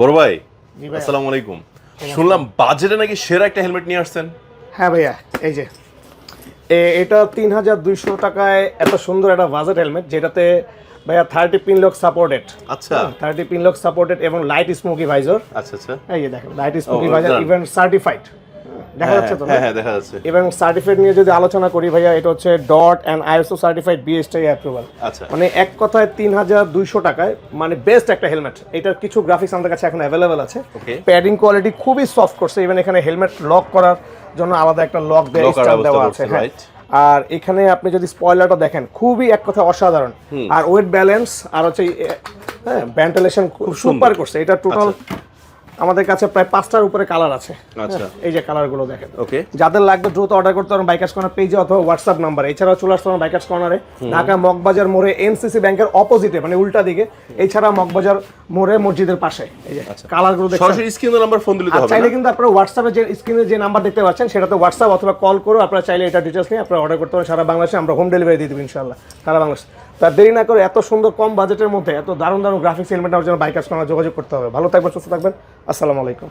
বড় ভাই আসসালামু আলাইকুম। শুনলাম বাজেটে নাকি সেরা একটা হেলমেট নিয়ে আসছেন। হ্যাঁ ভাইয়া এই যে। এটা তিন হাজার দুইশো টাকায় এত সুন্দর একটা বাজেট হেলমেট যেটাতে ভাইয়া থার্টি পিন লক সাপোর্টেড। আচ্ছা। থার্টি পিন লক সাপোর্টেড এবং লাইট স্মোকি ভাইজর। আচ্ছা আচ্ছা। এই যে দেখেন light smoky visor even certified দেখা হ্যাঁ, যাচ্ছে তো হ্যাঁ হ্যাঁ দেখা যাচ্ছে। এবং নিয়ে যদি আলোচনা করি ভাইয়া এটা হচ্ছে DOT and ISO certified BSTI approval আচ্ছা। মানে এক কথায় তিন হাজার দুইশো টাকায় মানে বেস্ট একটা হেলমেট এটার কিছু গ্রাফিক্স আমাদের কাছে এখন অ্যাভেলেবেল আছে। প্যাডিং কোয়ালিটি খুবই সফট করছে। ইভেন এখানে হেলমেট লক করার জন্য আলাদা একটা লক দেওয়া আছে হ্যাঁ। আর এখানে আপনি যদি স্পয়লারটা দেখেন খুবই এক কথা অসাধারণ। আর ওয়েট ব্যালেন্স আর হচ্ছে হ্যাঁ ভেন্টিলেশন খুব সুপার করছে। এটা টোটাল আমাদের কাছে প্রায় পাঁচটার উপরে কালার আছে। আচ্ছা। এই যে কালারগুলো দেখেন। ওকে যাদের লাগবে দ্রুত অর্ডার করতে পারেন বাইকার্স কর্নার পেজে অথবা হোয়াটসঅ্যাপ নাম্বার এছাড়াও চলে আসতে পারেন বাইকার্স কর্নারে ঢাকা মগবাজার মোড়ে এনসিসি ব্যাংকের অপোজিটে মানে উল্টা দিকে। এছাড়া মগবাজার মোড়ে মসজিদের পাশে। এই যে কালারগুলো সরাসরি স্ক্রিন নাম্বার ফোন দিলে হবে চাইলে কিন্তু আপনারা হোয়াটসঅ্যাপে যে স্ক্রিনে যে নাম্বার দেখতে পাচ্ছেন সেটাতে হোয়াটসঅ্যাপ অথবা কল করে আপনারা চাইলে এটা ডিটেলস নিয়ে আপনারা অর্ডার করতে পারেন। সারা বাংলাদেশে আমরা হোম ডেলিভারি দিয়ে দিব ইনশাল্লাহ সারা বাংলাদেশ। তার দেরি না করে এত সুন্দর কম বাজেটের মধ্যে এত দারুণ দারুণ গ্রাফিক্স এলিমেন্ট আমার জন্য বাইকার্স সঙ্গে যোগাযোগ করতে হবে। ভালো থাকবেন সুস্থ থাকবেন। আসসালামু আলাইকুম।